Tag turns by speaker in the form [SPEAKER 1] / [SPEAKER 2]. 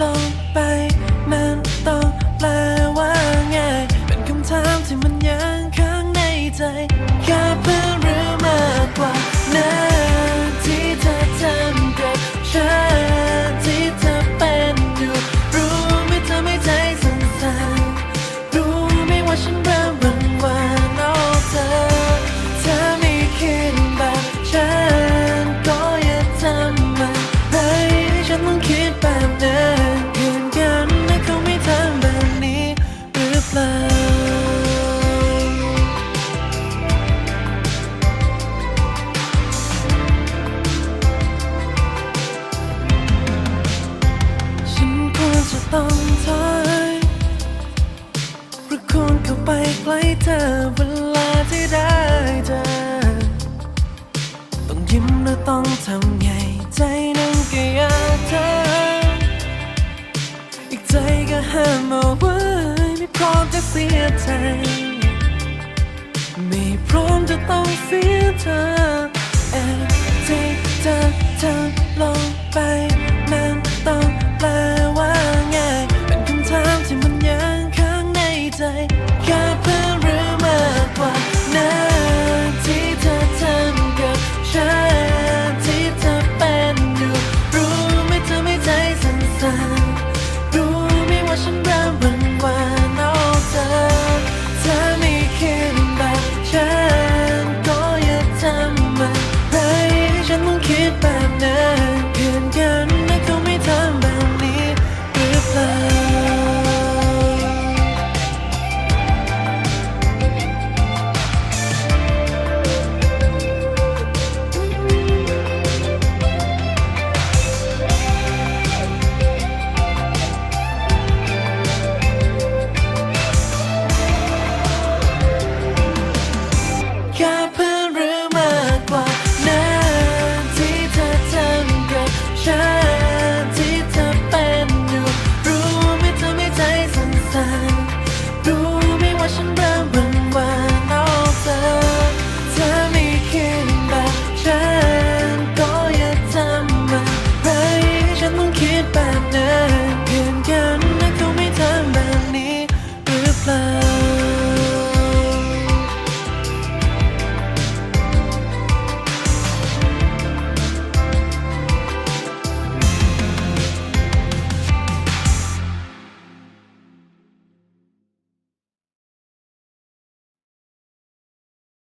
[SPEAKER 1] ลงไปมันต้องแปลว่าไง เป็นคำถามที่มันยังค้างในใจแค่เพื่อหรือมากกว่านั้นที่เธอทำกับฉันที่เธอเป็นอยู่ รู้ไหมเธอไม่ใจสั่นๆรู้ไหมว่าฉันเริ่มหวั่นไหวานอกเธอเธอไม่คิดแบบฉันก็อย่าทำมันไลย ฉันต้องคิดแบบนั้นยืนยันแนะเขาไม่ทำแบบนี้หรือเปล่าฉันควรจะต้องทายหรือคุณเข้าไปใกล้เธอเวลาที่ได้เจอต้องยิ้มและต้องทำไงใจ ก็อยากเธออีกใจก็ห้ามเอาไว้ไม่พร้อมจะเสียใจไม่พร้อมจะต้องเสียเธอแอบใจเธอเธอ